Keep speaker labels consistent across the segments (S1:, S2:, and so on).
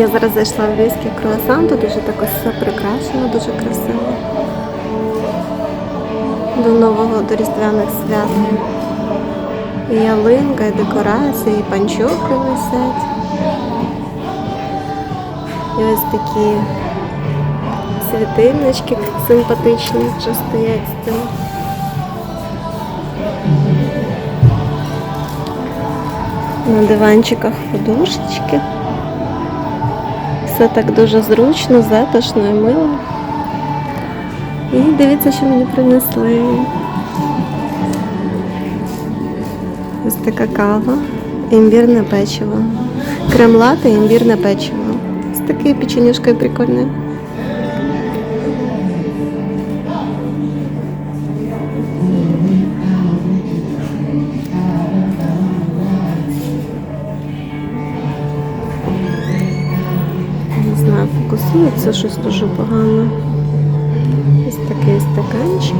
S1: Я зараз зайшла в львівський круасан, тут дуже так ось все прикрашено, дуже красиво. До нового до різдвяних свят. І ялинка, і декорації, і панчохи висять. І ось такі світильнички симпатичні, що стоять з цим. На диванчиках подушечки. Все так дуже зручно, затишно і мило. І дивіться, що мені принесли. Ось така кава, імбірне печиво. Крем лате, імбірне печиво. Ось таке печенюшка прикольне. Фокусується щось дуже погано. Ось такий стаканчик.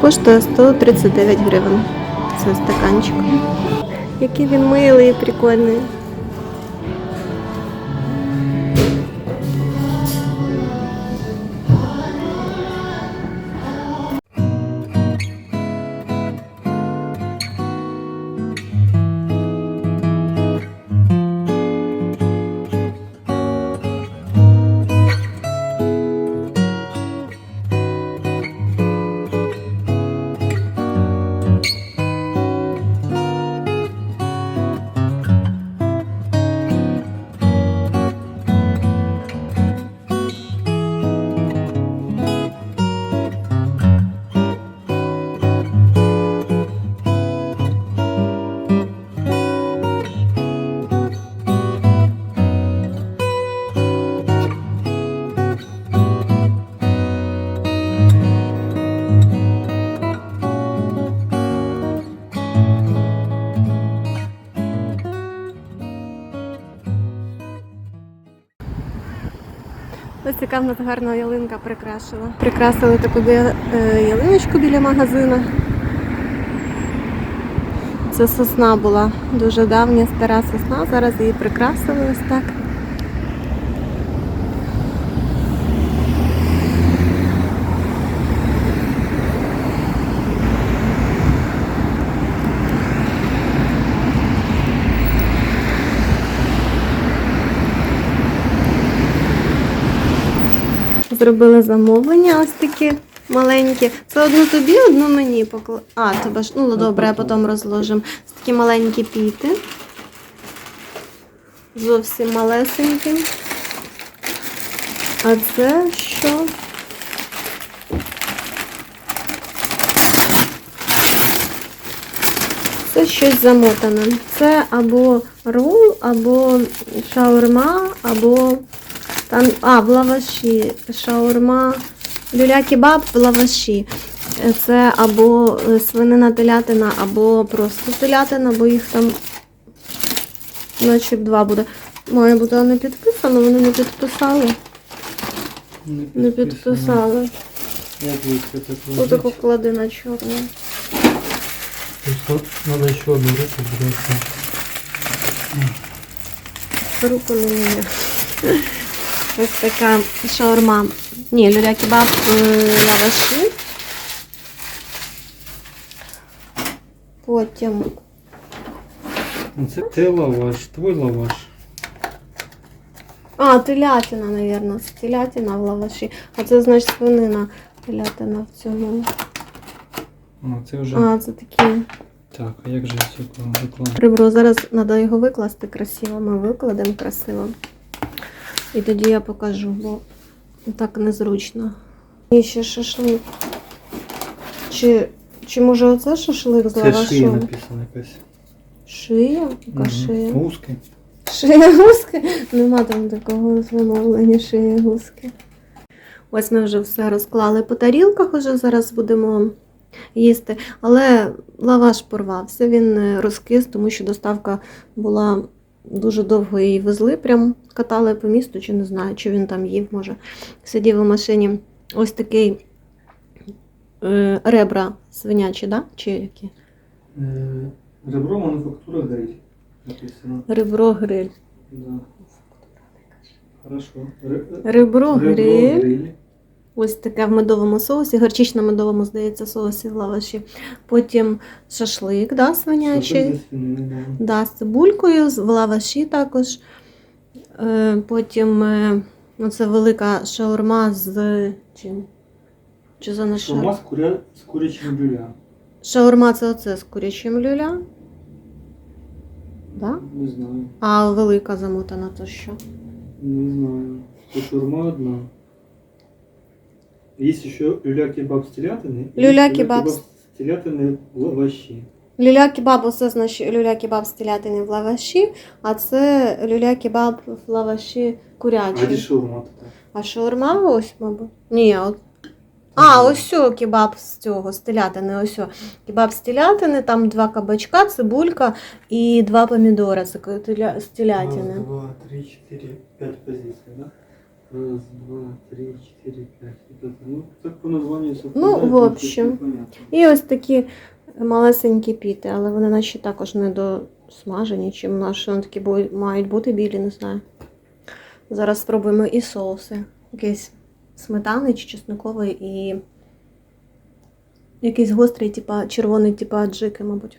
S1: Коштує 139 гривень. Це стаканчик. Який він милий і прикольний. Ось яка в нас гарна ялинка прикрашила. Прикрасили таку е, ялиночку біля магазину. Це сосна була, дуже давня стара сосна. Зараз її прикрасили ось так. Зробили замовлення ось такі маленькі. Це одну тобі, одну мені покла. А, тебе ж, ну добре, а потім розложимо. Такі маленькі піти. Зовсім малесенькі. А це що? Це щось замотане. Це або рол, або шаурма, або там, а, в лаваші, шаурма, люля-кебаб в лаваші. Е, Це або е, свинина телятина, або просто телятина, бо їх там б два буде. Має бути не підписано, вони не підписали. Не підписали.
S2: Як ви це так
S1: Отаку
S2: робите?
S1: клади на чорну.
S2: Тобто Надо ще одну руку брати.
S1: Руку не мені. Ось така шаурма. Ні, люля-кебаб е, лаваші. Потім
S2: Ну, Це ти лаваш, твій лаваш.
S1: А, телятина, мабуть. Це телятина в лаваші. А це значить свинина телятина в цьому.
S2: А, це вже.
S1: А, це такі.
S2: Так, а як же це реклама?
S1: Ребро, зараз треба його викласти красиво. Ми викладемо красиво. І тоді я покажу, бо так незручно. І ще шашлик. Чи, чи може оце шашлик з
S2: Це шия написано якась.
S1: Шия? Яка
S2: Мгм.
S1: шия?
S2: Узкий.
S1: Шия гуски? Нема там такого замовлення шия гуски. Ось ми вже все розклали по тарілках, уже зараз будемо їсти. Але лаваш порвався, він е, розкис, тому що доставка була дуже довго її везли, прям катали по місту, чи не знаю, чи він там їв, може. Сидів у машині. Ось такий е, ребра свинячі, да? чи які?
S2: Е, Ребро мануфактура гриль. Написано.
S1: Ребро гриль.
S2: Да. Хорошо. Ре-
S1: Ребро гриль.
S2: гриль.
S1: Ось таке в медовому соусі, горчично-медовому, здається, соусі лаваші. Потім шашлик, да, свинячий.
S2: Да.
S1: Да, з цибулькою, з- в лаваші також. Е, потім е, оце велика шаурма з чим? Що за
S2: Шаурма з, куря... з курячим люля.
S1: Шаурма це оце з курячим люля. Да?
S2: Не знаю.
S1: А велика замотана то що?
S2: Не знаю. Шаурма одна. Есть еще люля-кебаб с телятины. и
S1: Люля-кебаб с-
S2: с телятины в лаваші.
S1: Люля-кебаб, оце значить люля-кебаб з телятини в лаваші, а це люля-кебаб в лаваші
S2: А
S1: курячий.
S2: де шаурма така?
S1: А шаурма ось, мабуть. Ні, от. А, ось сьо кебаб з цього, з телятини, ось. сьо. Кебаб з телятини, там два кабачка, цибулька і два помідора це ко- теля- з телятини.
S2: Раз, два, три, четыре, пять позиций, да? Раз, два, три, четыре, пять. Ну, так по названию совпадает,
S1: в общем. І ось такі малесенькі піти, але вони наче також не досмажені, чим наші вони такі бу- мають бути білі, не знаю. Зараз спробуємо і соуси. Якийсь сметаний чи чесниковий і якийсь гострий, типа червоний, типа аджики, мабуть.